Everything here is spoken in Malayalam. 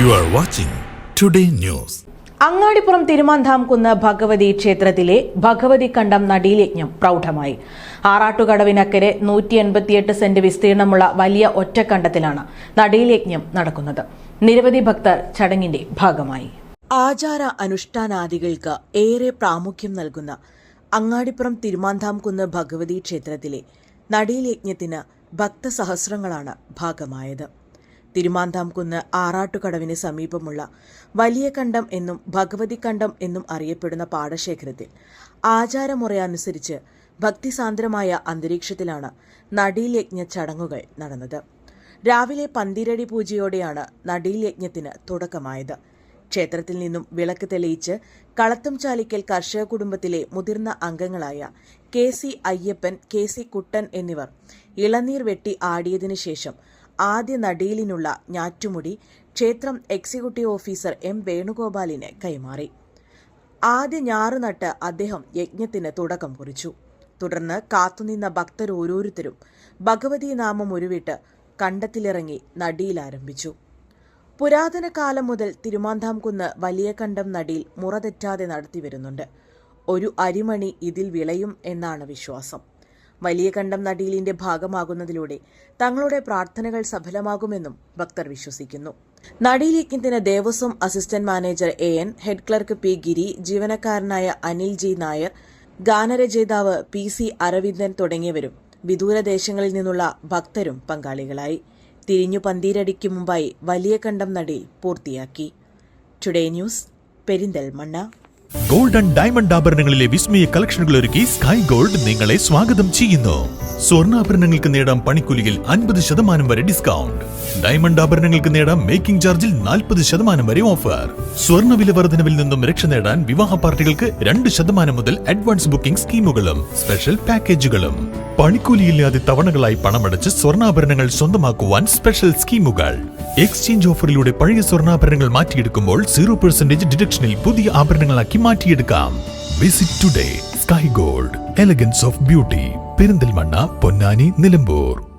You are watching Today News. Angadipuram Thirumanthamkunnu Bhagavathi ക്ഷേത്രത്തിലെ ഭഗവതി കണ്ടം നടീലയജ്ഞം പ്രൗഢമായി. ആറാട്ടുകടവിനക്കരെ നൂറ്റി എൺപത്തിയെട്ട് സെന്റ് വിസ്തീർണമുള്ള വലിയ ഒറ്റക്കണ്ടത്തിലാണ് നടീലയജ്ഞം നടക്കുന്നത്. നിരവധി ഭക്തർ ചടങ്ങിന്റെ ഭാഗമായി. ആചാര അനുഷ്ഠാനാദികൾക്ക് ഏറെ പ്രാമുഖ്യം നൽകുന്ന അങ്ങാടിപ്പുറം തിരുമാന്താംകുന്ന് ഭഗവതി ക്ഷേത്രത്തിലെ നടീലയജ്ഞത്തിന് ഭക്തസഹസ്രങ്ങളാണ് ഭാഗമായത്. തിരുമാന്താംകുന്ന് ആറാട്ടുകടവിന് സമീപമുള്ള വലിയ കണ്ടം എന്നും ഭഗവതി കണ്ടം എന്നും അറിയപ്പെടുന്ന പാടശേഖരത്തിൽ ആചാരമുറയനുസരിച്ച് ഭക്തിസാന്ദ്രമായ അന്തരീക്ഷത്തിലാണ് നടീൽയജ്ഞ ചടങ്ങുകൾ നടന്നത്. രാവിലെ പന്തിരടി പൂജയോടെയാണ് നടീൽയജ്ഞത്തിന് തുടക്കമായത്. ക്ഷേത്രത്തിൽ നിന്നും വിളക്ക് തെളിയിച്ച് കളത്തും ചാലിക്കൽ കർഷക കുടുംബത്തിലെ മുതിർന്ന അംഗങ്ങളായ K C Ayyappan K C Kuttan എന്നിവർ ഇളനീർ വെട്ടി ആടിയതിനു ശേഷം ആദ്യ നടീലിനുള്ള ഞാറ്റുമുടി ക്ഷേത്രം എക്സിക്യൂട്ടീവ് ഓഫീസർ എം വേണുഗോപാലിന് കൈമാറി. ആദ്യ ഞാറ് നട്ട് അദ്ദേഹം യജ്ഞത്തിന് തുടക്കം കുറിച്ചു. തുടർന്ന് കാത്തുനിന്ന ഭക്തർ ഓരോരുത്തരും ഭഗവതി നാമം ഉരുവിട്ട് കണ്ടത്തിലിറങ്ങി നടിയിലാരംഭിച്ചു പുരാതന കാലം മുതൽ തിരുമാന്താംകുന്ന് വലിയ കണ്ടം നടിയിൽ മുറതെറ്റാതെ നടത്തിവരുന്നുണ്ട്. ഒരു അരിമണി ഇതിൽ വിളയും എന്നാണ് വിശ്വാസം. വലിയ കണ്ടം നടീലിന്റെ ഭാഗമാകുന്നതിലൂടെ തങ്ങളുടെ പ്രാർത്ഥനകൾ സഫലമാകുമെന്നും ഭക്തർ വിശ്വസിക്കുന്നു. നടീലിയജ്ഞത്തിന് Devaswom assistant manager A N head clerk P Giri ജീവനക്കാരനായ അനിൽ ജി നായർ ഗാനരചയിതാവ് പി സി അരവിന്ദൻ തുടങ്ങിയവരും വിദൂരദേശങ്ങളിൽ നിന്നുള്ള ഭക്തരും പങ്കാളികളായി. തിരിഞ്ഞു പന്തീരടിക്ക് മുമ്പായി വലിയ കണ്ടം നടീൽ പൂർത്തിയാക്കി. Today news Perinthalmanna. Golden diamond ആഭരണങ്ങളിലെ വിസ്മയ കളക്ഷനുകൾ ഒരുക്കി സ്കൈ ഗോൾഡ് നിങ്ങളെ സ്വാഗതം ചെയ്യുന്നു. സ്വർണാഭരണങ്ങൾക്ക് നേടാം പണിക്കൂലിയിൽ അൻപത് ശതമാനം വരെ ഡിസ്കൗണ്ട്. ഡയമണ്ട് ആഭരണങ്ങൾക്ക് നേടാം മേക്കിംഗ് ചാർജിൽ നാൽപ്പത് ശതമാനം വരെ ഓഫർ. സ്വർണ വർധനവിൽ നിന്നും രക്ഷ നേടാൻ വിവാഹ പാർട്ടികൾക്ക് രണ്ട് ശതമാനം മുതൽ അഡ്വാൻസ് ബുക്കിംഗ് സ്കീമുകളും സ്പെഷ്യൽ പാക്കേജുകളും. പണിക്കൂലിയില്ലാതെ തവണകളായി പണമടച്ച് സ്വർണാഭരണങ്ങൾ സ്വന്തമാക്കുവാൻ സ്പെഷ്യൽ സ്കീമുകൾ. എക്സ്ചേഞ്ച് ഓഫറിലൂടെ പഴയ സ്വർണാഭരണങ്ങൾ മാറ്റിയെടുക്കുമ്പോൾ സീറോ പെർസെന്റേജ് ഡിഡക്ഷനിൽ പുതിയ ആഭരണങ്ങളാക്കി മാറ്റിയെടുക്കാം. Visit today Sky Gold elegance of beauty Perinthalmanna Ponnani Nilambur.